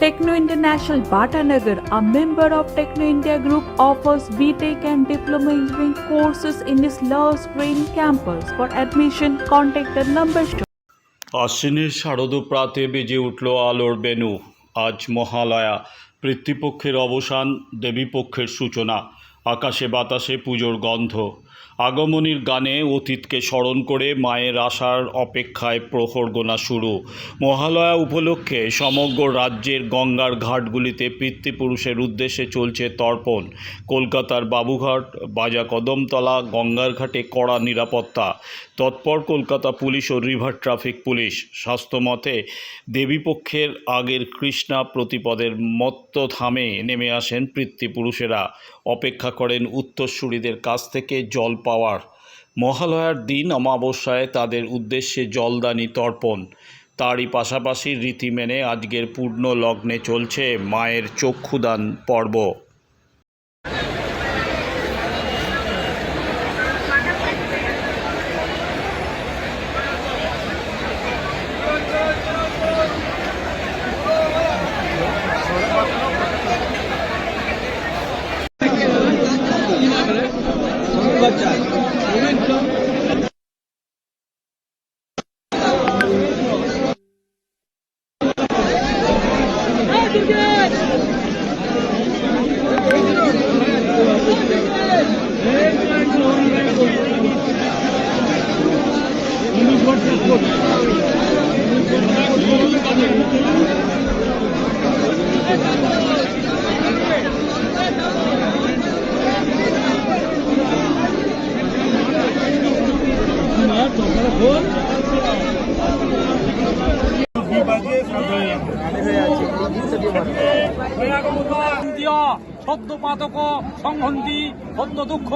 Techno International Bhatanagar, a member of Techno India Group, offers BTEC and Diploma Engineering courses in its Love Green campus. For admission, contact the number shown. আশ্বিনের শারদ প্রাতে বেজে উঠল আলোর বেনু আজ মহালয়া পিতৃপক্ষের অবসান দেবীপক্ষের সূচনা আকাশে বাতাসে পুজোর গন্ধ আগমনীর গানে অতীতকে স্মরণ করে মায়ের আশার অপেক্ষায় প্রহর গোনা শুরু। মহালয়া উপলক্ষে সমগ্র রাজ্যের গঙ্গার ঘাটগুলিতে পিতৃপুরুষের উদ্দেশ্যে চলছে তর্পণ। কলকাতার বাবুঘাট বাজা কদমতলা গঙ্গার ঘাটে কড়া নিরাপত্তা। তৎপর কলকাতা পুলিশ ও রিভার ট্রাফিক পুলিশ। স্বাস্থ্যমতে দেবীপক্ষের আগের কৃষ্ণা প্রতিপদের মত্ত মত্তধামে নেমে আসেন পিতৃপুরুষেরা। অপেক্ষা করেন উত্তরসূরিদের কাছ থেকে জল পাওয়ার। মহালয়ার দিন অমাবস্যায় তাদের উদ্দেশ্যে জলদানি তর্পণ। তারই পাশাপাশি রীতি মেনে আজকের পূর্ণ লগ্নে চলছে মায়ের চক্ষুদান পর্ব। ইন্দ্রিয় সদ্যপাতক সংহন্তি সদ্য দুঃখ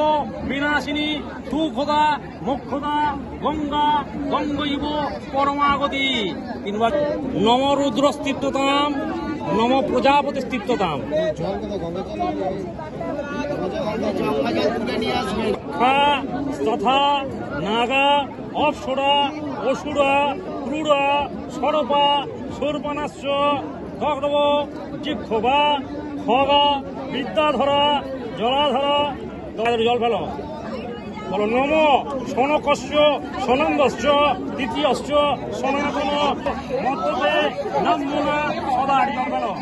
বিনাশিনী সুখদা মোক্ষদা গঙ্গা গঙ্গইব পরমাগতি তিনবার নম রুদ্র স্থিপ্ততাম নম প্রজাপতি স্থিপ্ততাম তথা নাগা অপসরা অসুরা ক্রূড়া সরপা সর্বানাশ্য দগ্ধব জিক্ষবা খগা জলাধরা তাদের জল ফেলো। বলো, নম সনকস্য সনন্দস্য দ্বিতীয়স্য সনাতন মধ্যে নমুনা সদা জল ফেলো।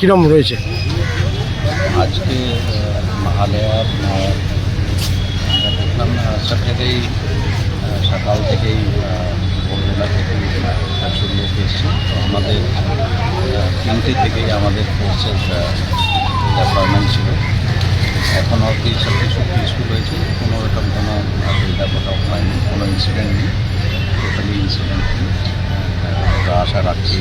কিরম রয়েছে? আজকে মহালয়ার দেখলাম সব সকাল থেকেই ভোরবেলা থেকেই প্রচুর লোক এসছে। তো আমাদের তিনটে থেকেই আমাদের ফোর্সের ডেভেলপমেন্ট ছিল। এখন অবধি সব কিছু পিসফুল হয়েছে। কোনো রকম কোনো বিল্ডাপ হয়নি কোনো ইনসিডেন্ট নেই। টোটালি ইনসিডেন্ট নেই। আশা রাখছি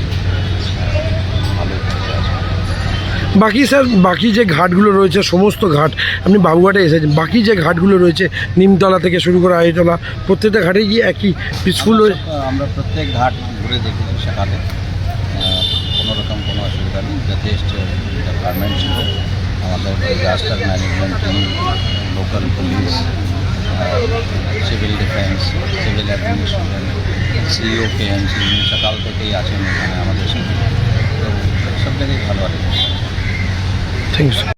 বাকি স্যার, বাকি যে ঘাটগুলো রয়েছে, সমস্ত ঘাট, আপনি বাবুঘাটে এসেছেন, বাকি যে ঘাটগুলো রয়েছে, নিমতলা থেকে শুরু করে আইতলা প্রত্যেকটা ঘাটে গিয়ে একই পিসফুল আমরা প্রত্যেক ঘাট ঘুরে দেখেছি সেখানে। কোনো রকম কোনো অসুবিধা নেই, যথেষ্ট ডিপার্টমেন্ট ছিল। আমাদের disaster management team local police civil defence civil administration CEO KMC সকাল থেকেই আছেন এখানে আমাদের সাথে। তো সব জায়গায় ভালো আছে। Thank you